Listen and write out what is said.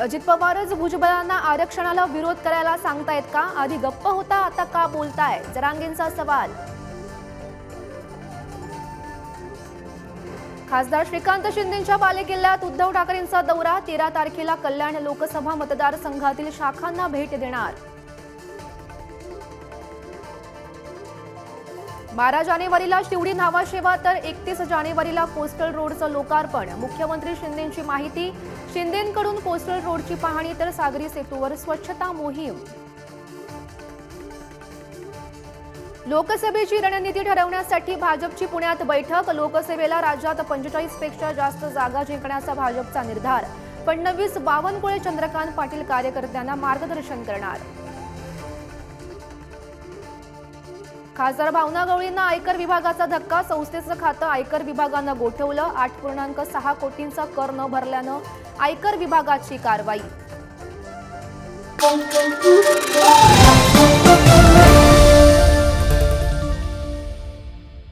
अजित पवारच भुजबळांना आरक्षणाला विरोध करायला सांगतायत का? आधी गप्प होता आता का बोलताय? जरांगेंचा सवाल. खासदार श्रीकांत शिंदेच्या बालेकिल्ल्यात उद्धव ठाकरेंचा दौरा तेरा तारखेला कल्याण लोकसभा मतदारसंघातील शाखांना भेट देणार. बारा जानेवारीला शिवडी नावाशेवा तर एकतीस जानेवारीला कोस्टल रोडचं लोकार्पण. मुख्यमंत्री शिंदेंची माहिती. शिंदेंकडून कोस्टल रोडची पाहणी तर सागरी सेतूवर स्वच्छता मोहीम. लोकसभेची रणनीती ठरवण्यासाठी भाजपची पुण्यात बैठक. लोकसभेला राज्यात पंचेचाळीसपेक्षा जास्त जागा जिंकण्याचा भाजपचा निर्धार. फडणवीस बावनकुळे चंद्रकांत पाटील कार्यकर्त्यांना मार्गदर्शन करणार. खासदार भावना गवळींना आयकर विभागाचा धक्का संस्थेचं खातं आयकर विभागानं गोठवलं आठ पूर्णांक सहा कोटींचा कर न भरल्यानं आयकर विभागाची कारवाई.